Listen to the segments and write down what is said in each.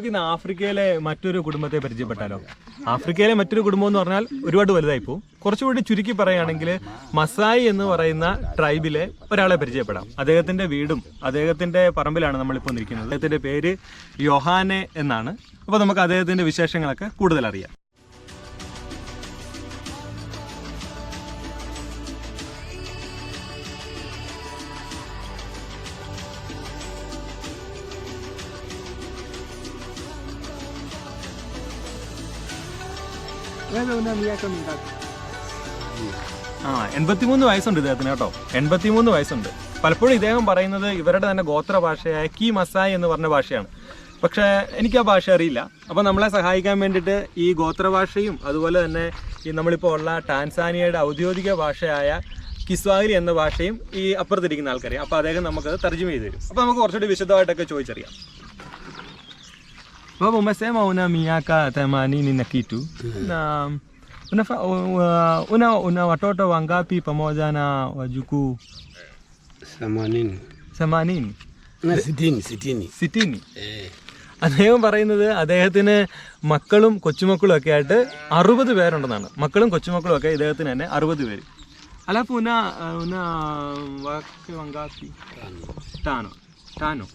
നമുക്ക് ഇന്ന് ആഫ്രിക്കയിലെ മറ്റൊരു കുടുംബത്തെ പരിചയപ്പെട്ടാലോ? ആഫ്രിക്കയിലെ മറ്റൊരു കുടുംബം എന്ന് പറഞ്ഞാൽ ഒരുപാട് വലുതായി പോകും കുറച്ചുകൂടി ചുരുക്കി പറയുകയാണെങ്കിൽ മസായി എന്ന് പറയുന്ന ട്രൈബിലെ ഒരാളെ പരിചയപ്പെടാം. അദ്ദേഹത്തിന്റെ വീടും അദ്ദേഹത്തിന്റെ പറമ്പിലാണ് നമ്മളിപ്പോൾ നിൽക്കുന്നത്. അദ്ദേഹത്തിന്റെ പേര് യൊഹാനെ എന്നാണ്. അപ്പോൾ നമുക്ക് അദ്ദേഹത്തിന്റെ വിശേഷങ്ങളൊക്കെ കൂടുതൽ അറിയാം ആ എൺപത്തിമൂന്ന് വയസ്സുണ്ട് ഇദ്ദേഹത്തിന് കേട്ടോ. എൺപത്തിമൂന്ന് വയസ്സുണ്ട്. പലപ്പോഴും ഇദ്ദേഹം പറയുന്നത് ഇവരുടെ തന്നെ ഗോത്ര ഭാഷയായ കി മസായ് എന്ന് പറഞ്ഞ ഭാഷയാണ്. പക്ഷേ എനിക്ക് ആ ഭാഷ അറിയില്ല. അപ്പോൾ നമ്മളെ സഹായിക്കാൻ വേണ്ടിയിട്ട് ഈ ഗോത്ര ഭാഷയും അതുപോലെ തന്നെ ഈ നമ്മളിപ്പോൾ ഉള്ള ടാൻസാനിയയുടെ ഔദ്യോഗിക ഭാഷയായ കിസ്വാഹിലി എന്ന ഭാഷയും ഈ അപ്പുറത്തിരിക്കുന്ന ആൾക്കറിയാം അപ്പോൾ അദ്ദേഹം നമുക്കത് തർജമ ചെയ്ത് തരും. അപ്പോൾ നമുക്ക് കുറച്ചുകൂടി വിശദമായിട്ടൊക്കെ ചോദിച്ചറിയാം. Baba, umesema una miaka themanini na kitu na unafa, una, una, una watoto wangapi pamoja na wajukuu themanini themanini sitini സിറ്റിനി eh. അദ്ദേഹം പറയുന്നത് അദ്ദേഹത്തിന് മക്കളും കൊച്ചുമക്കളും ഒക്കെ ആയിട്ട് അറുപത് പേരുണ്ടെന്നാണ് മക്കളും കൊച്ചുമക്കളും ഒക്കെ ഇദ്ദേഹത്തിന് തന്നെ അറുപത് പേര് അല്ല പുന una wake wangapi tano tano.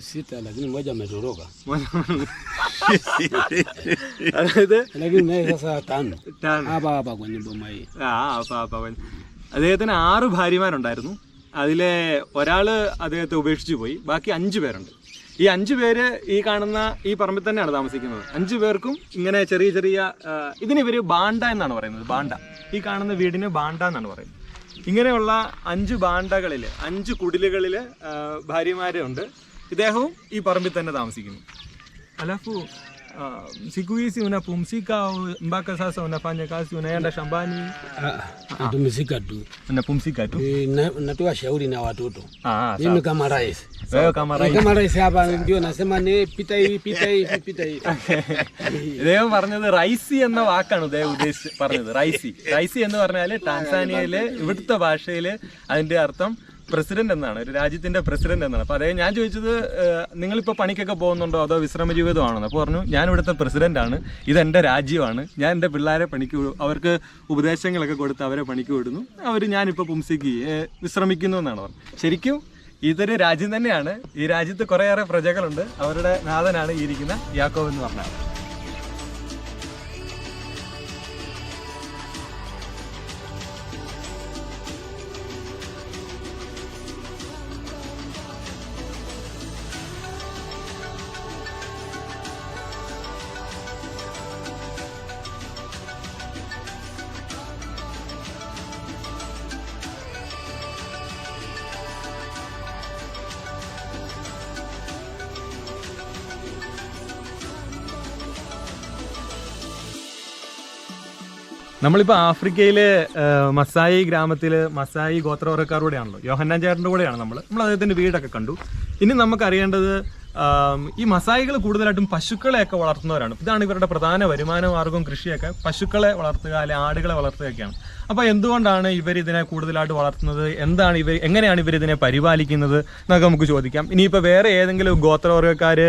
Sita lakini mmoja ametoroka. Lakini naye sasa tano. Tano. Hapa hapa kwenye boma hii. ആ hapa അപ്പൊ അവൻ അദ്ദേഹത്തിന് ആറ് ഭാര്യമാരുണ്ടായിരുന്നു. അതിലെ ഒരാൾ അദ്ദേഹത്തെ ഉപേക്ഷിച്ചു പോയി. ബാക്കി അഞ്ചു പേരുണ്ട്. ഈ അഞ്ചു പേര് ഈ കാണുന്ന ഈ പറമ്പിൽ തന്നെയാണ് താമസിക്കുന്നത്. അഞ്ചു പേർക്കും ഇങ്ങനെ ചെറിയ ചെറിയ ആ, ഇതിന് ഇവർ ബാണ്ട എന്നാണ് പറയുന്നത്. ബാണ്ട. ഈ കാണുന്ന വീടിന് ബാണ്ട എന്നാണ് പറയുന്നത്. ഇങ്ങനെയുള്ള അഞ്ച് ബാണ്ടകളിൽ അഞ്ച് കുടിലുകളിൽ ഭാര്യമാരുണ്ട്. ഇദ്ദേഹവും ഈ പറമ്പിൽ തന്നെ താമസിക്കുന്നു. alafu uh, siku hizi unapumzika au mpaka sasa unafanya kazi unaenda shambani Ah, napumzika tu unapumzika tu Eh, na- natoa shauri na watoto ah, mimi kama rais wewe kama Eh, rais kama rais hapa ndio nasema ni pita hivi pita hivi pita hivi ഇദ്ദേഹം പറഞ്ഞത് Raisi എന്ന വാക്കാണ് ഇദ്ദേഹം ഉദ്ദേശിച്ച് പറഞ്ഞത് റൈസി റൈസി എന്ന് പറഞ്ഞാൽ ടാൻസാനിയയിലെ ഇവിടുത്തെ ഭാഷയിൽ അതിന്റെ അർത്ഥം പ്രസിഡന്റ് എന്നാണ് ഒരു രാജ്യത്തിന്റെ പ്രസിഡന്റ് എന്നാണ്. അപ്പൊ അദ്ദേഹം ഞാൻ ചോദിച്ചത് നിങ്ങളിപ്പോ പണിക്കൊക്കെ പോകുന്നുണ്ടോ അതോ വിശ്രമ ജീവിതമാണോ അപ്പോൾ പറഞ്ഞു ഞാൻ ഇവിടുത്തെ പ്രസിഡന്റ് ആണ് ഇത് എന്റെ രാജ്യമാണ്. ഞാൻ എന്റെ പിള്ളേരെ പണിക്ക് അവർക്ക് ഉപദേശങ്ങളൊക്കെ കൊടുത്ത് അവരെ പണിക്ക് വിടുന്നു. അവർ ഞാനിപ്പോൾ പുംസിക്ക് വിശ്രമിക്കുന്നു എന്നാണ് പറഞ്ഞത്. ശരിക്കും ഇതൊരു രാജ്യം തന്നെയാണ്. ഈ രാജ്യത്ത് കുറേയേറെ പ്രജകളുണ്ട്. അവരുടെ നാഥനാണ് ഈ ഇരിക്കുന്ന യാക്കോവ് എന്ന് പറഞ്ഞാൽ. നമ്മളിപ്പോൾ ആഫ്രിക്കയിലെ മസായി ഗ്രാമത്തിൽ മസായി ഗോത്രവർക്കാരുടെ യോഹന്നാൻ ചേട്ടന്റെ കൂടെയാണ് നമ്മൾ നമ്മൾ അദ്ദേഹത്തിന്റെ വീടൊക്കെ കണ്ടു. ഇനി നമുക്കറിയേണ്ടത് ഈ മസായികൾ കൂടുതലായിട്ടും പശുക്കളെയൊക്കെ വളർത്തുന്നവരാണ്. ഇതാണ് ഇവരുടെ പ്രധാന വരുമാന മാർഗവും കൃഷിയൊക്കെ. പശുക്കളെ വളർത്തുക അല്ലെ ആടുകളെ വളർത്തുകയൊക്കെയാണ്. അപ്പോൾ എന്തുകൊണ്ടാണ് ഇവർ ഇതിനെ കൂടുതലായിട്ട് വളർത്തുന്നത്? എന്താണ് ഇവർ എങ്ങനെയാണ് ഇവർ ഇതിനെ പരിപാലിക്കുന്നത് എന്നൊക്കെ നമുക്ക് ചോദിക്കാം. ഇനിയിപ്പോൾ വേറെ ഏതെങ്കിലും ഗോത്രവർഗക്കാർ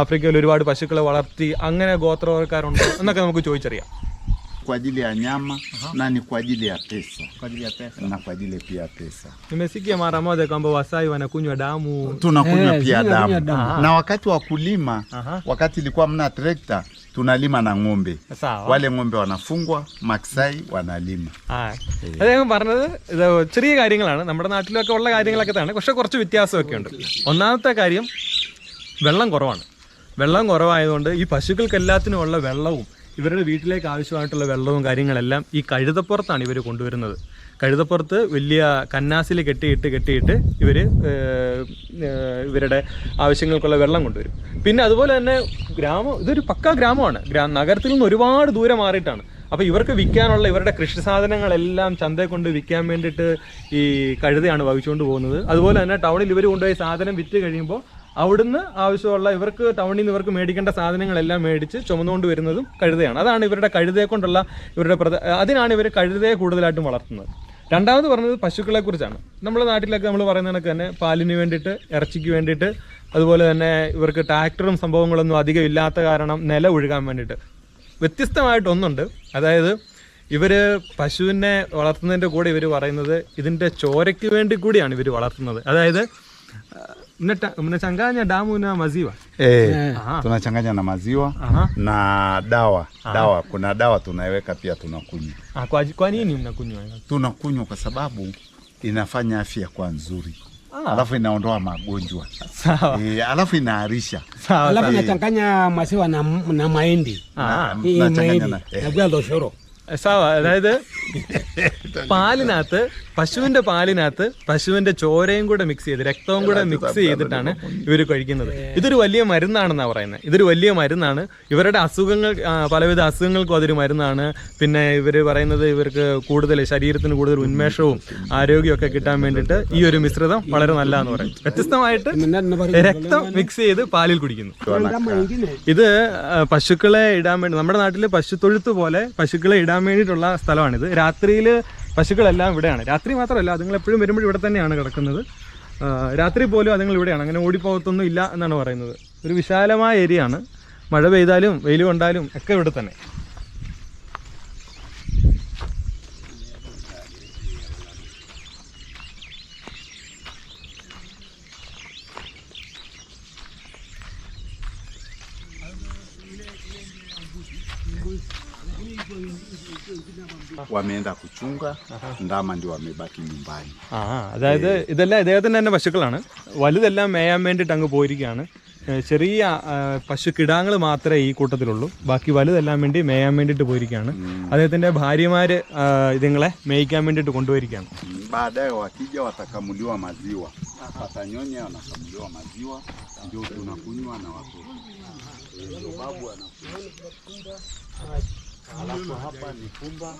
ആഫ്രിക്കയിൽ ഒരുപാട് പശുക്കളെ വളർത്തി അങ്ങനെ ഗോത്രവർഗക്കാരുണ്ടോ എന്നൊക്കെ നമുക്ക് ചോദിച്ചറിയാം. kwa ajili ya nyama na ni kwa ajili ya pesa kwa ajili ya pesa. na kwa ajili pia ya pesa. Nimesikia mara moja kwamba Wasai wanakunywa damu. Tunakunywa Eh, pia tunakunywa damu. damu. Na wakati wa kulima, Aha. wakati ilikuwa mna trekta, tunalima na ng'ombe. Sawa. Wale ng'ombe wanafungwa, maksai wanalima. ആ അദ്ദേഹം പറഞ്ഞത് ഇത് ചെറിയ കാര്യങ്ങളാണ് നമ്മുടെ നാട്ടിലൊക്കെ ഉള്ള കാര്യങ്ങളൊക്കെ തന്നെ പക്ഷെ കുറച്ച് വ്യത്യാസമൊക്കെ ഉണ്ട് ഒന്നാമത്തെ കാര്യം വെള്ളം കുറവാണ് വെള്ളം കുറവായതുകൊണ്ട് ഈ പശുക്കൾക്ക് എല്ലാത്തിനും ഉള്ള വെള്ളവും ഇവരുടെ വീട്ടിലേക്ക് ആവശ്യമായിട്ടുള്ള വെള്ളവും കാര്യങ്ങളെല്ലാം ഈ കഴുതപ്പുറത്താണ് ഇവർ കൊണ്ടുവരുന്നത്. കഴുതപ്പുറത്ത് വലിയ കന്നാസിൽ കെട്ടിയിട്ട് കെട്ടിയിട്ട് ഇവർ ഇവരുടെ ആവശ്യങ്ങൾക്കുള്ള വെള്ളം കൊണ്ടുവരും. പിന്നെ അതുപോലെ തന്നെ ഗ്രാമം ഇതൊരു പക്കാ ഗ്രാമമാണ്. ഗ്രാ നഗരത്തിൽ നിന്ന് ഒരുപാട് ദൂരെ മാറിയിട്ടാണ്. അപ്പോൾ ഇവർക്ക് വിൽക്കാനുള്ള ഇവരുടെ കൃഷി സാധനങ്ങളെല്ലാം ചന്ത കൊണ്ട് വിൽക്കാൻ വേണ്ടിയിട്ട് ഈ കഴുതയാണ് വഹിച്ചുകൊണ്ട് പോകുന്നത്. അതുപോലെ തന്നെ ടൗണിൽ ഇവർ കൊണ്ടുപോയി സാധനം വിറ്റ് കഴിയുമ്പോൾ അവിടുന്ന് ആവശ്യമുള്ള ഇവർക്ക് ടൗണിൽ നിന്ന് ഇവർക്ക് മേടിക്കേണ്ട സാധനങ്ങളെല്ലാം മേടിച്ച് ചുമന്നുകൊണ്ട് വരുന്നതും കഴുതയാണ്. അതാണ് ഇവരുടെ കഴുതയെ കൊണ്ടുള്ള ഇവരുടെ പ്രധ അതിനാണ് ഇവർ കഴുതയെ കൂടുതലായിട്ടും വളർത്തുന്നത്. രണ്ടാമത് പറഞ്ഞത് പശുക്കളെ കുറിച്ചാണ് നമ്മുടെ നാട്ടിലൊക്കെ നമ്മൾ പറയുന്ന കണക്ക് തന്നെ പാലിന് വേണ്ടിയിട്ട് ഇറച്ചിക്ക് വേണ്ടിയിട്ട് അതുപോലെ തന്നെ ഇവർക്ക് ട്രാക്ടറും സംഭവങ്ങളൊന്നും അധികം ഇല്ലാത്ത കാരണം നില ഒഴുകാൻ വേണ്ടിയിട്ട്. വ്യത്യസ്തമായിട്ടൊന്നുണ്ട്. അതായത് ഇവർ പശുവിനെ വളർത്തുന്നതിന്റെ കൂടെ ഇവർ പറയുന്നത് ഇതിന്റെ ചോരയ്ക്ക് വേണ്ടി കൂടിയാണ് ഇവർ വളർത്തുന്നത്. അതായത് Mnachanganya damu na maziwa eh, eh. e, yeah. Tunachanganya na maziwa Aha. na dawa Aha. Dawa, kuna dawa tunaiweka pia tunakunywa. Ah, kwa, kwa nini mnakunywa? Tunakunywa kwa sababu inafanya afya kwa nzuri Ah. Alafu inaondoa magonjwa sawa. E, alafu inaarisha sawa. Alafu nachanganya maziwa na, na mahindi ah. ah, nachanganya na, na, na, na, na, പശുവിന്റെ പാലിനകത്ത് പശുവിന്റെ ചോരയും കൂടെ mix ചെയ്ത് രക്തവും കൂടെ mix ചെയ്തിട്ടാണ് ഇവർ കഴിക്കുന്നത്. ഇതൊരു വലിയ മരുന്നാണെന്നാണ് പറയുന്നത് ഇതൊരു വലിയ മരുന്നാണ്. ഇവരുടെ അസുഖങ്ങൾ പലവിധ അസുഖങ്ങൾക്കും അതൊരു മരുന്നാണ്. പിന്നെ ഇവർ പറയുന്നത് ഇവർക്ക് കൂടുതൽ ശരീരത്തിന് കൂടുതൽ ഉന്മേഷവും ആരോഗ്യവും ആരോഗ്യമൊക്കെ കിട്ടാൻ വേണ്ടിയിട്ട് ഈ ഒരു മിശ്രിതം വളരെ നല്ലതെന്ന് പറയും വ്യത്യസ്തമായിട്ട് രക്തം മിക്സ് ചെയ്ത് പാലിൽ കുടിക്കുന്നു. ഇത് പശുക്കളെ ഇടാൻ വേണ്ടി നമ്മുടെ നാട്ടിൽ പശുത്തൊഴുത്ത് പോലെ പശുക്കളെ ഇടാൻ വേണ്ടിയിട്ടുള്ള സ്ഥലമാണിത്. രാത്രിയിൽ പശുക്കളെല്ലാം ഇവിടെയാണ്. രാത്രി മാത്രമല്ല അതുങ്ങൾ എപ്പോഴും വരുമ്പോഴും ഇവിടെ തന്നെയാണ് കിടക്കുന്നത്. രാത്രി പോലും അതുങ്ങൾ ഇവിടെയാണ്. അങ്ങനെ ഓടിപ്പോകത്തൊന്നും ഇല്ല എന്നാണ് പറയുന്നത്. ഒരു വിശാലമായ ഏരിയ ആണ് മഴ പെയ്താലും വെയിൽ കൊണ്ടാലും ഒക്കെ ഇവിടെ തന്നെ. Wameenda kuchunga, ndama ndio wamebaki nyumbani. aha അതായത് ഇതെല്ലാം ഇദ്ദേഹത്തിന്റെ തന്നെ പശുക്കളാണ് വലുതെല്ലാം മേയാൻ വേണ്ടിയിട്ട് അങ്ങ് പോയിരിക്കുകയാണ് poirikana ചെറിയ ആ, പശു കിടാങ്ങൾ മാത്രമേ ഈ കൂട്ടത്തിലുള്ളൂ ബാക്കി വലുതെല്ലാം വേണ്ടി മേയാൻ വേണ്ടിയിട്ട് പോയിരിക്കുകയാണ് അദ്ദേഹത്തിന്റെ ഭാര്യമാര് ഇതുങ്ങളെ മേയ്ക്കാൻ വേണ്ടിയിട്ട് കൊണ്ടുപോയിരിക്കുകയാണ് Mm, Baadaye wakija watakamuliwa maziwa, watanyonya, wanakamuliwa maziwa, ndio tunakunywa na watoto. Eh, Ndio babu anakunywa. Alafu hapa ni pumba,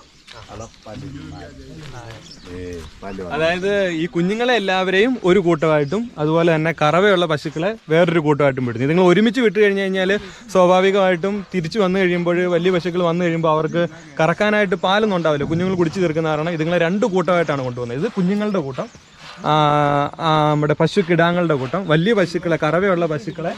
അതായത് ഈ കുഞ്ഞുങ്ങളെ എല്ലാവരെയും ഒരു കൂട്ടമായിട്ടും അതുപോലെ തന്നെ കറവയുള്ള പശുക്കളെ വേറൊരു കൂട്ടമായിട്ടും വിടുന്നു. നിങ്ങൾ ഒരുമിച്ച് വിട്ട് കഴിഞ്ഞു കഴിഞ്ഞാൽ സ്വാഭാവികമായിട്ടും തിരിച്ചു വന്നു കഴിയുമ്പോൾ വലിയ പശുക്കൾ വന്നു കഴിയുമ്പോൾ അവർക്ക് കറക്കാനായിട്ട് പാലൊന്നും ഉണ്ടാവില്ല. കുഞ്ഞുങ്ങൾ കുടിച്ചു തീർക്കുന്ന കാരണം ഇതുങ്ങളെ രണ്ട് കൂട്ടമായിട്ടാണ് കൊണ്ടുവന്നത്. ഇത് കുഞ്ഞുങ്ങളുടെ കൂട്ടം. നമ്മുടെ പശു കിടാങ്ങളുടെ കൂട്ടം. വലിയ പശുക്കളെ കറവയുള്ള പശുക്കളെ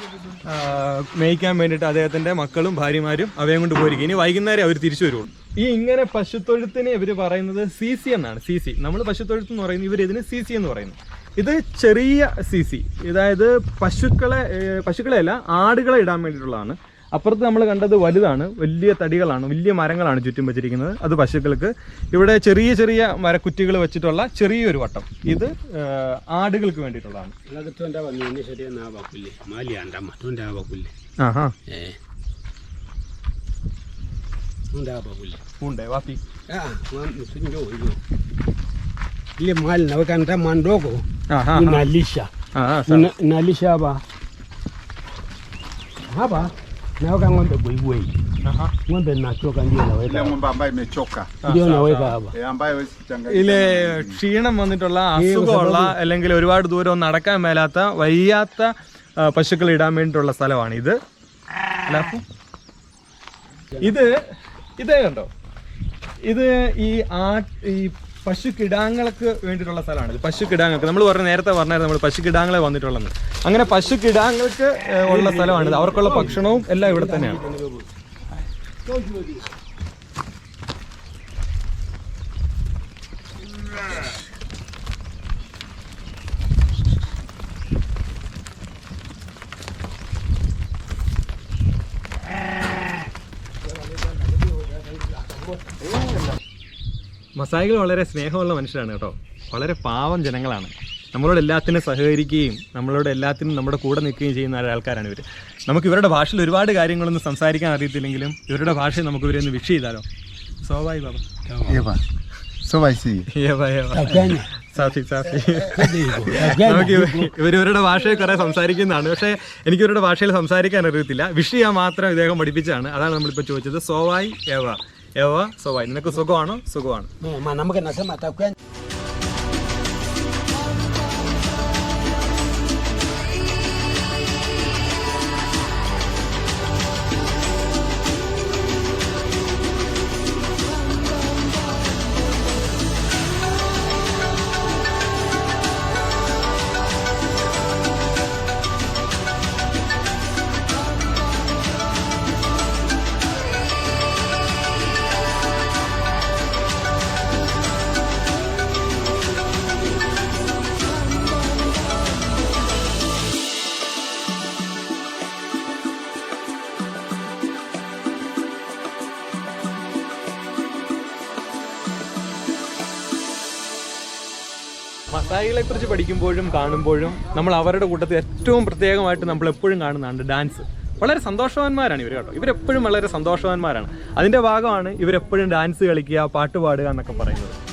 മേയ്ക്കാൻ വേണ്ടിയിട്ട് അദ്ദേഹത്തിന്റെ മക്കളും ഭാര്യമാരും അവയും കൊണ്ട് പോയിരിക്കും. ഇനി വൈകുന്നേരം അവർ തിരിച്ചു വരുള്ളൂ ഈ ഇങ്ങനെ പശുത്തൊഴുത്തിനെ ഇവർ പറയുന്നത് സി സി എന്നാണ്. സി സി നമ്മൾ പശുത്തൊഴുത്ത് എന്ന് പറയുന്നത് ഇവർ ഇതിന് സി സി എന്ന് പറയുന്നു. ഇത് ചെറിയ സി സി അതായത് പശുക്കളെ പശുക്കളെയല്ല ആടുകളെ ഇടാൻ വേണ്ടിയിട്ടുള്ളതാണ്. അപ്പുറത്ത് നമ്മൾ കണ്ടത് വലുതാണ് വലിയ തടികളാണ് വലിയ മരങ്ങളാണ് ചുറ്റും വെച്ചിരിക്കുന്നത്. അത് പശുക്കൾക്ക്. ഇവിടെ ചെറിയ ചെറിയ മരക്കുറ്റികൾ വെച്ചിട്ടുള്ള ചെറിയൊരു വട്ടം. ഇത് ആടുകൾക്ക് വേണ്ടിയിട്ടുള്ളതാണ്. ആ ബാ naweka ng'ombe buibui, Aha. ng'ombe nachoka ndio Ile naweka ng'ombe ambayo imechoka. Ndio naweka hapa. Eh, ambayo hawezi kuchanganyika Ile. ക്ഷീണം വന്നിട്ടുള്ള അസുഖമുള്ള അല്ലെങ്കിൽ ഒരുപാട് ദൂരം നടക്കാൻ മേലാത്ത വയ്യാത്ത പശുക്കൾ ഇടാൻ വേണ്ടിയിട്ടുള്ള സ്ഥലമാണ് ഇത്? ഇത് ഇതേ കണ്ടോ? ഇത് ഈ ആ ഈ പശു കിടാങ്ങൾക്ക് വേണ്ടിയിട്ടുള്ള സ്ഥലമാണ്. ഇത് പശു കിടാങ്ങൾക്ക് നമ്മൾ പറഞ്ഞ നേരത്തെ പറഞ്ഞായിരുന്നു നമ്മൾ പശു കിടാങ്ങളെ വന്നിട്ടുള്ളത് അങ്ങനെ പശു കിടാങ്ങൾക്ക് ഉള്ള സ്ഥലമാണിത്. അവർക്കുള്ള ഭക്ഷണവും എല്ലാം ഇവിടെ തന്നെയാണ്. മസായികൾ വളരെ സ്നേഹമുള്ള മനുഷ്യരാണ് കേട്ടോ. വളരെ പാവം ജനങ്ങളാണ്. നമ്മളോട് എല്ലാത്തിനും സഹകരിക്കുകയും നമ്മളോട് എല്ലാത്തിനും നമ്മുടെ കൂടെ നിൽക്കുകയും ചെയ്യുന്ന ആൾക്കാരാണ് ഇവർ നമുക്ക് ഇവരുടെ ഭാഷയിൽ ഒരുപാട് കാര്യങ്ങളൊന്നും സംസാരിക്കാൻ അറിയത്തില്ലെങ്കിലും ഇവരുടെ ഭാഷയിൽ നമുക്ക് ഇവരൊന്ന് വിഷ് ചെയ്താലോ? സ്വാഭാവിക ബാബ. നമുക്ക് ഇവ- ഇവരുടെ ഭാഷയിൽ കുറെ സംസാരിക്കുന്നതാണ്. പക്ഷേ എനിക്ക് ഇവരുടെ ഭാഷയിൽ സംസാരിക്കാൻ അറിയത്തില്ല. വിഷ് ചെയ്യാൻ മാത്രം ഇദ്ദേഹം പഠിപ്പിച്ചാണ് അതാണ് നമ്മളിപ്പോൾ ചോദിച്ചത്. സോവായി ഏവ. ഏവ സോവായി നിനക്ക് സുഖമാണോ? സുഖമാണ്. Eh, mwanamke nasema takanya. മസായികളെ കുറിച്ച് പഠിക്കുമ്പോഴും കാണുമ്പോഴും നമ്മൾ അവരുടെ കൂട്ടത്തിൽ ഏറ്റവും പ്രത്യേകമായിട്ട് നമ്മൾ എപ്പോഴും കാണുന്നതാണ് ഡാൻസ്. വളരെ സന്തോഷവാന്മാരാണ് ഇവർ കേട്ടോ. ഇവരെപ്പോഴും വളരെ സന്തോഷവാന്മാരാണ്. അതിന്റെ ഭാഗമാണ് ഇവരെപ്പോഴും ഡാൻസ് കളിക്കുക പാട്ട് പാടുക എന്നൊക്കെ പറയുന്നത്.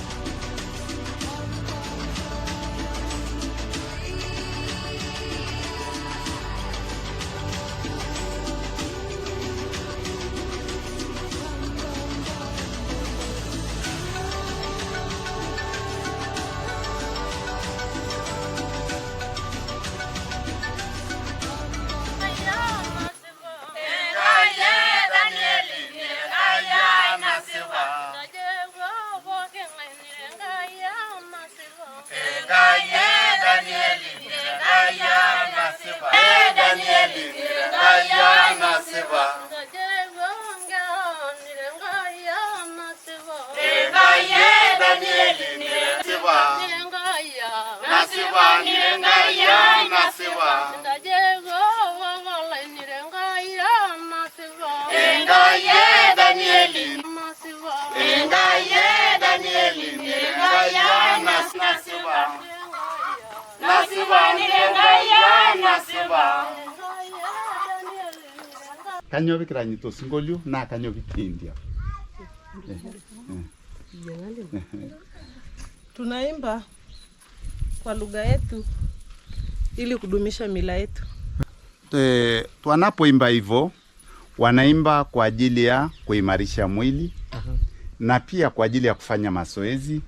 Kanyoo pikiranyita osinkolio naa kanyoo pikiimbia. Tunaimba kwa lugha yetu ili kudumisha mila yetu. e, wanapoimba hivyo wanaimba kwa ajili ya kuimarisha mwili na pia kwa ajili ya kufanya mazoezi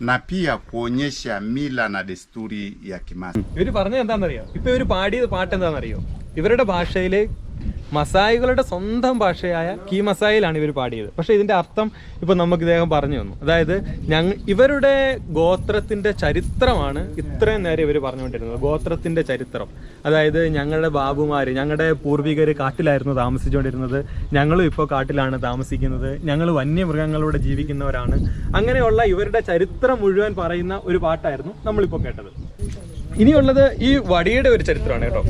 na pia kuonyesha mila na desturi ya Kimasai. ഇവർ പറഞ്ഞത് എന്താണെന്നറിയോ ഇപ്പൊ ഇവർ പാടിയത് പാട്ട് എന്താണെന്നറിയോ ഇവരുടെ ഭാഷയില് മസായികളുടെ സ്വന്തം ഭാഷയായ കീ മസായിലാണ് ഇവർ പാടിയത്. പക്ഷേ ഇതിന്റെ അർത്ഥം ഇപ്പോൾ നമുക്ക് ഇദ്ദേഹം പറഞ്ഞു തന്നു. അതായത് ഞങ്ങൾ ഇവരുടെ ഗോത്രത്തിന്റെ ചരിത്രമാണ് ഇത്രയും നേരം ഇവർ പറഞ്ഞുകൊണ്ടിരുന്നത്. ഗോത്രത്തിന്റെ ചരിത്രം. അതായത് ഞങ്ങളുടെ ബാബുമാർ ഞങ്ങളുടെ പൂർവികർ കാട്ടിലായിരുന്നു താമസിച്ചുകൊണ്ടിരുന്നത്. ഞങ്ങളും ഇപ്പോൾ കാട്ടിലാണ് താമസിക്കുന്നത്. ഞങ്ങൾ വന്യമൃഗങ്ങളോട് ജീവിക്കുന്നവരാണ്. അങ്ങനെയുള്ള ഇവരുടെ ചരിത്രം മുഴുവൻ പറയുന്ന ഒരു പാട്ടായിരുന്നു നമ്മളിപ്പോൾ കേട്ടത്. ഇനിയുള്ളത് ഈ വടിയുടെ ഒരു ചരിത്രമാണ് കേട്ടോ.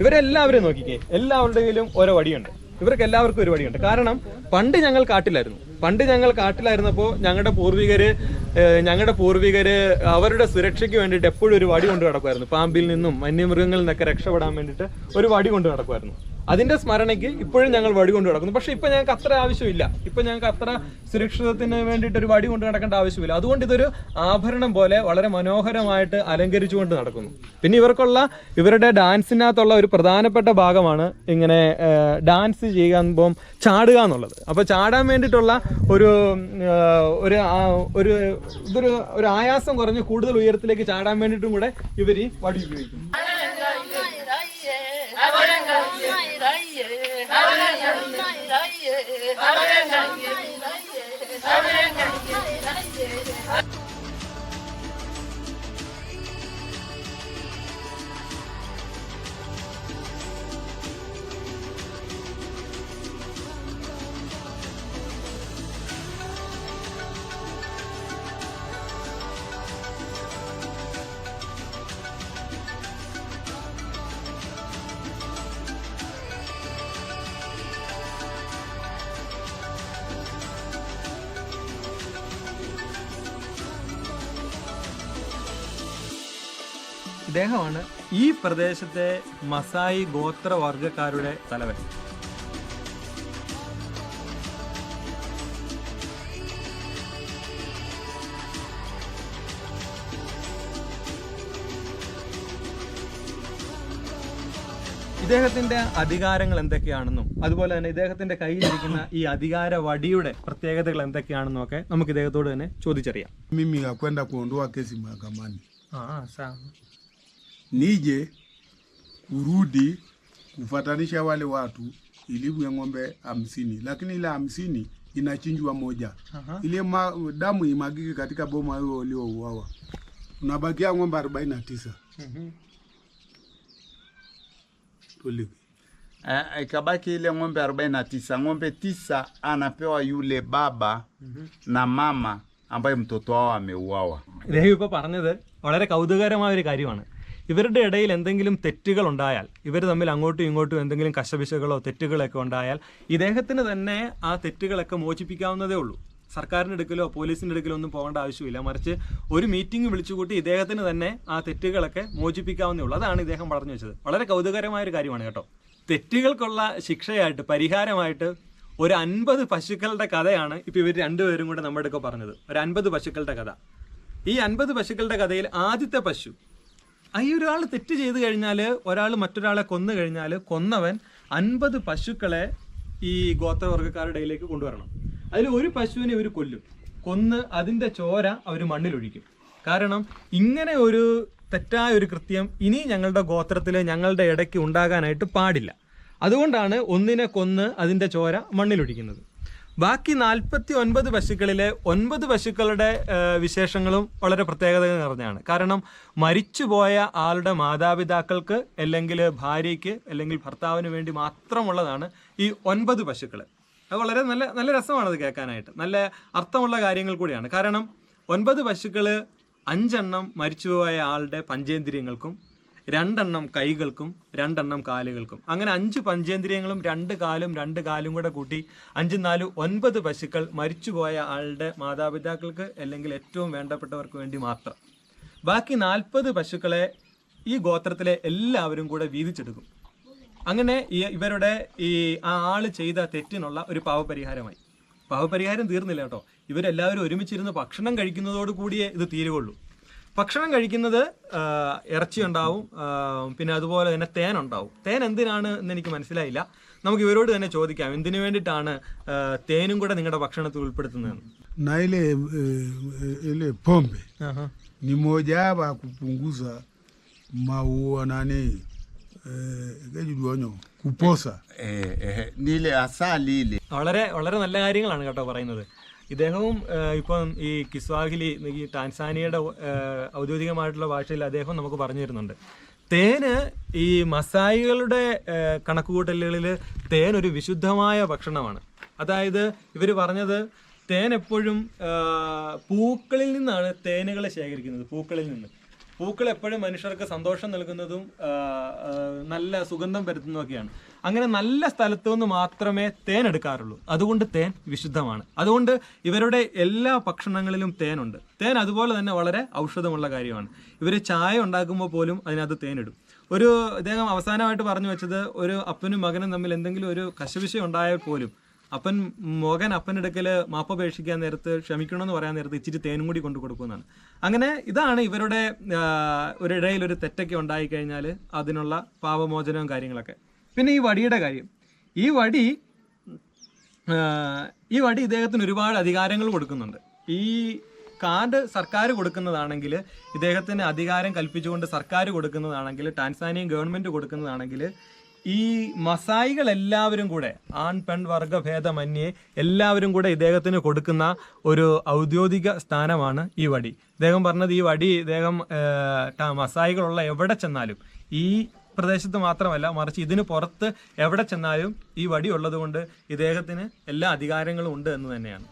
ഇവരെല്ലാവരും നോക്കിക്കേ. എല്ലാവരുടെയും ഓരോ വടിയുണ്ട്. ഇവർക്ക് എല്ലാവർക്കും ഒരു വടിയുണ്ട്. കാരണം പണ്ട് ഞങ്ങൾ കാട്ടിലായിരുന്നു. പണ്ട് ഞങ്ങൾ കാട്ടിലായിരുന്നപ്പോൾ ഞങ്ങളുടെ പൂർവികര് ഞങ്ങളുടെ പൂർവികര് അവരുടെ സുരക്ഷയ്ക്ക് വേണ്ടിയിട്ട് എപ്പോഴും ഒരു വടി കൊണ്ട് നടക്കുമായിരുന്നു. പാമ്പിൽ നിന്നും വന്യമൃഗങ്ങളിൽ നിന്നൊക്കെ രക്ഷപ്പെടാൻ വേണ്ടിയിട്ട് ഒരു വടി കൊണ്ട് നടക്കുമായിരുന്നു. അതിന്റെ സ്മരണയ്ക്ക് ഇപ്പോഴും ഞങ്ങൾ വടി കൊണ്ട് നടക്കുന്നു. പക്ഷെ ഇപ്പൊ ഞങ്ങൾക്ക് അത്ര ആവശ്യമില്ല. ഇപ്പൊ ഞങ്ങൾക്ക് അത്ര സുരക്ഷിതത്തിന് വേണ്ടിയിട്ട് ഒരു വടി കൊണ്ട് നടക്കേണ്ട ആവശ്യമില്ല. അതുകൊണ്ട് ഇതൊരു ആഭരണം പോലെ വളരെ മനോഹരമായിട്ട് അലങ്കരിച്ചുകൊണ്ട് നടക്കുന്നു. പിന്നെ ഇവർക്കുള്ള ഇവരുടെ ഡാൻസിനകത്തുള്ള ഒരു പ്രധാനപ്പെട്ട ഭാഗമാണ് ഇങ്ങനെ ഡാൻസ് ചെയ്യുമ്പോൾ ചാടുക എന്നുള്ളത്. അപ്പൊ ചാടാൻ വേണ്ടിയിട്ടുള്ള ഒരു ഒരു ഒരു ഇതൊരു ഒരു ആയാസം കുറഞ്ഞ് കൂടുതൽ ഉയരത്തിലേക്ക് ചാടാൻ വേണ്ടിയിട്ടും കൂടെ ഇവർ വടി ഉപയോഗിക്കും அவரே நங்கே நங்கே அவரே நங்கே ഇദ്ദേഹമാണ് ഈ പ്രദേശത്തെ മസായി ഗോത്രവർഗക്കാരുടെ തലവൻ. ഇദ്ദേഹത്തിന്റെ അധികാരങ്ങൾ എന്തൊക്കെയാണെന്നും അതുപോലെ തന്നെ ഇദ്ദേഹത്തിന്റെ കയ്യിലിരിക്കുന്ന ഈ അധികാര വടിയുടെ പ്രത്യേകതകൾ എന്തൊക്കെയാണെന്നും ഒക്കെ നമുക്ക് ഇദ്ദേഹത്തോട് തന്നെ ചോദിച്ചറിയാം. nije kurudi kufatanisha wale watu ilivwe ng'ombe hamsini, lakini ile hamsini inachinjwa moja, ile ma, damu imagike katika boma hiyo waliouawa, unabakia ng'ombe arobaini na tisa. Tuli- Eh, ikabaki ile ng'ombe 49 ng'ombe tisa anapewa yule baba na mama ambaye mtoto wao ameuawa. ഇദ്ദേഹം ഇപ്പോൾ പറഞ്ഞത് വളരെ കൗതുകകരമായ ഒരു കാര്യമാണ് ഇവരുടെ ഇടയിൽ എന്തെങ്കിലും തെറ്റുകൾ ഉണ്ടായാൽ ഇവർ തമ്മിൽ അങ്ങോട്ടും ഇങ്ങോട്ടും എന്തെങ്കിലും കശപിശകളോ തെറ്റുകളൊക്കെ ഉണ്ടായാൽ ഇദ്ദേഹത്തിന് തന്നെ ആ തെറ്റുകളൊക്കെ മോചിപ്പിക്കാവുന്നതേ ഉള്ളൂ. സർക്കാരിന്റെ അടുക്കലോ പോലീസിന്റെ അടുക്കലോ ഒന്നും പോകേണ്ട ആവശ്യമില്ല. മറിച്ച് ഒരു മീറ്റിംഗ് വിളിച്ചുകൂട്ടി ഇദ്ദേഹത്തിന് തന്നെ ആ തെറ്റുകളൊക്കെ മോചിപ്പിക്കാവുന്നേ ഉള്ളൂ. അതാണ് ഇദ്ദേഹം പറഞ്ഞു വെച്ചത്. വളരെ കൗതുകരമായ ഒരു കാര്യമാണ് കേട്ടോ. തെറ്റുകൾക്കുള്ള ശിക്ഷയായിട്ട് പരിഹാരമായിട്ട് ഒരു അൻപത് പശുക്കളുടെ കഥയാണ് ഇപ്പോൾ ഇവർ രണ്ടുപേരും കൂടെ നമ്മുടെ അടുക്ക പറഞ്ഞത്. ഒരു അൻപത് പശുക്കളുടെ കഥ. ഈ അൻപത് പശുക്കളുടെ കഥയിൽ ആദ്യത്തെ പശു ഈ ഒരാൾ തെറ്റ് ചെയ്ത് കഴിഞ്ഞാൽ ഒരാൾ മറ്റൊരാളെ കൊന്നു കഴിഞ്ഞാൽ കൊന്നവൻ അൻപത് പശുക്കളെ ഈ ഗോത്രവർഗക്കാരുടെ ഇടയിലേക്ക് കൊണ്ടുവരണം. അതിൽ ഒരു പശുവിനെ ഒരു കൊല്ലും. കൊന്ന് അതിന്റെ ചോര അവർ മണ്ണിലൊഴിക്കും. കാരണം ഇങ്ങനെ ഒരു തെറ്റായ ഒരു കൃത്യം ഇനി ഞങ്ങളുടെ ഗോത്രത്തിൽ ഞങ്ങളുടെ ഇടയ്ക്ക് ഉണ്ടാകാനായിട്ട് പാടില്ല. അതുകൊണ്ടാണ് ഒന്നിനെ കൊന്ന് അതിന്റെ ചോര മണ്ണിലൊഴിക്കുന്നത്. ബാക്കി നാൽപ്പത്തി ഒൻപത് പശുക്കളിലെ ഒൻപത് പശുക്കളുടെ വിശേഷങ്ങളും വളരെ പ്രത്യേകത നിറഞ്ഞാണ് കാരണം മരിച്ചുപോയ ആളുടെ മാതാപിതാക്കൾക്ക് അല്ലെങ്കിൽ ഭാര്യയ്ക്ക് അല്ലെങ്കിൽ ഭർത്താവിന് വേണ്ടി മാത്രമുള്ളതാണ് ഈ ഒൻപത് പശുക്കൾ അത് വളരെ നല്ല നല്ല രസമാണ് അത് കേൾക്കാനായിട്ട്. നല്ല അർത്ഥമുള്ള കാര്യങ്ങൾ കൂടിയാണ്. കാരണം ഒൻപത് പശുക്കൾ അഞ്ചെണ്ണം മരിച്ചുപോയ ആളുടെ പഞ്ചേന്ദ്രിയങ്ങൾക്കും രണ്ടെണ്ണം കൈകൾക്കും രണ്ടെണ്ണം കാലുകൾക്കും. അങ്ങനെ അഞ്ച് പഞ്ചേന്ദ്രിയങ്ങളും രണ്ട് കാലും രണ്ട് കാലും കൂടെ കൂട്ടി അഞ്ച് നാല് ഒൻപത് പശുക്കൾ മരിച്ചുപോയ ആളുടെ മാതാപിതാക്കൾക്ക് അല്ലെങ്കിൽ ഏറ്റവും വേണ്ടപ്പെട്ടവർക്ക് വേണ്ടി മാത്രം. ബാക്കി നാൽപ്പത് പശുക്കളെ ഈ ഗോത്രത്തിലെ എല്ലാവരും കൂടെ വീതിച്ചെടുക്കും. അങ്ങനെ ഇവരുടെ ഈ ആ ആൾ ചെയ്ത തെറ്റിനുള്ള ഒരു പാവപരിഹാരമായി. പാവപരിഹാരം തീർന്നില്ല കേട്ടോ. ഇവരെല്ലാവരും ഒരുമിച്ചിരുന്ന് ഭക്ഷണം കഴിക്കുന്നതോട് കൂടിയേ ഇത് തീരുകയുള്ളൂ. ഭക്ഷണം കഴിക്കുന്നത് ഇറച്ചി ഉണ്ടാവും പിന്നെ അതുപോലെ തന്നെ തേൻ ഉണ്ടാവും. തേൻ എന്തിനാണ് എന്ന് എനിക്ക് മനസ്സിലായില്ല. നമുക്ക് ഇവരോട് തന്നെ ചോദിക്കാം. എന്തിനു വേണ്ടിയിട്ടാണ് തേനും കൂടെ നിങ്ങളുടെ ഭക്ഷണത്തിൽ ഉൾപ്പെടുത്തുന്നതെന്ന് na ile eh, ile pombe. ni mojawapo ya kupunguza maua nani eh, kejuduonyo kuposa. Eh, eh, nile asali ile. വളരെ വളരെ നല്ല കാര്യങ്ങളാണ് കേട്ടോ പറയുന്നത്. ഇദ്ദേഹവും ഇപ്പം ഈ കിസ്വാഹിലി ഈ ടാൻസാനിയയുടെ ഔദ്യോഗികമായിട്ടുള്ള ഭാഷയിൽ അദ്ദേഹം നമുക്ക് പറഞ്ഞു തരുന്നുണ്ട്. തേന് ഈ മസായികളുടെ കണക്കുകൂട്ടലുകളിൽ തേൻ ഒരു വിശുദ്ധമായ ഭക്ഷണമാണ്. അതായത് ഇവർ പറഞ്ഞത് തേൻ എപ്പോഴും പൂക്കളിൽ നിന്നാണ് തേനുകളെ ശേഖരിക്കുന്നത് പൂക്കളിൽ നിന്ന്. പൂക്കൾ എപ്പോഴും മനുഷ്യർക്ക് സന്തോഷം നൽകുന്നതും നല്ല സുഗന്ധം പരത്തുന്നതൊക്കെയാണ് അങ്ങനെ നല്ല സ്ഥലത്തു നിന്ന് മാത്രമേ തേൻ എടുക്കാറുള്ളൂ. അതുകൊണ്ട് തേൻ വിശുദ്ധമാണ്. അതുകൊണ്ട് ഇവരുടെ എല്ലാ ഭക്ഷണങ്ങളിലും തേനുണ്ട്. തേൻ അതുപോലെ തന്നെ വളരെ ഔഷധമുള്ള കാര്യമാണ്. ഇവർ ചായ ഉണ്ടാക്കുമ്പോൾ പോലും അതിനകത്ത് തേനിടും. ഒരു അദ്ദേഹം അവസാനമായിട്ട് പറഞ്ഞു വെച്ചത് ഒരു അപ്പനും മകനും തമ്മിൽ എന്തെങ്കിലും ഒരു കശവിശ ഉണ്ടായാൽ പോലും അപ്പൻ മകൻ അപ്പനെടുക്കൽ മാപ്പപേക്ഷിക്കാൻ നേരത്ത് ക്ഷമിക്കണമെന്ന് പറയാൻ നേരത്ത് ഇച്ചിരി തേനും കൂടി കൊണ്ടു കൊടുക്കുന്നതാണ് അങ്ങനെ ഇതാണ് ഇവരുടെ ഒരിടയിൽ ഒരു തെറ്റൊക്കെ ഉണ്ടായി കഴിഞ്ഞാൽ അതിനുള്ള പാപമോചനവും കാര്യങ്ങളൊക്കെ. പിന്നെ ഈ വടിയുടെ കാര്യം. ഈ വടി ഈ വടി ഇദ്ദേഹത്തിന് ഒരുപാട് അധികാരങ്ങൾ കൊടുക്കുന്നുണ്ട്. ഈ കാർഡ് സർക്കാർ കൊടുക്കുന്നതാണെങ്കിൽ ഇദ്ദേഹത്തിന് അധികാരം കൽപ്പിച്ചുകൊണ്ട് സർക്കാർ കൊടുക്കുന്നതാണെങ്കിൽ ടാൻസാനിയൻ ഗവൺമെന്റ് കൊടുക്കുന്നതാണെങ്കിൽ ഈ മസായികൾ എല്ലാവരും കൂടെ ആൺ പെൺ വർഗഭേദമന്യേ എല്ലാവരും കൂടെ ഇദ്ദേഹത്തിന് കൊടുക്കുന്ന ഒരു ഔദ്യോഗിക സ്ഥാനമാണ് ഈ വടി. ഇദ്ദേഹം പറഞ്ഞത് ഈ വടി ഇദ്ദേഹം മസായികളുള്ള എവിടെ ചെന്നാലും ഈ പ്രദേശത്ത് മാത്രമല്ല മറിച്ച് ഇതിന് പുറത്ത് എവിടെ ചെന്നാലും ഈ വടി ഉള്ളത് കൊണ്ട് ഇദ്ദേഹത്തിന് എല്ലാ അധികാരങ്ങളും ഉണ്ട് എന്ന് തന്നെയാണ്.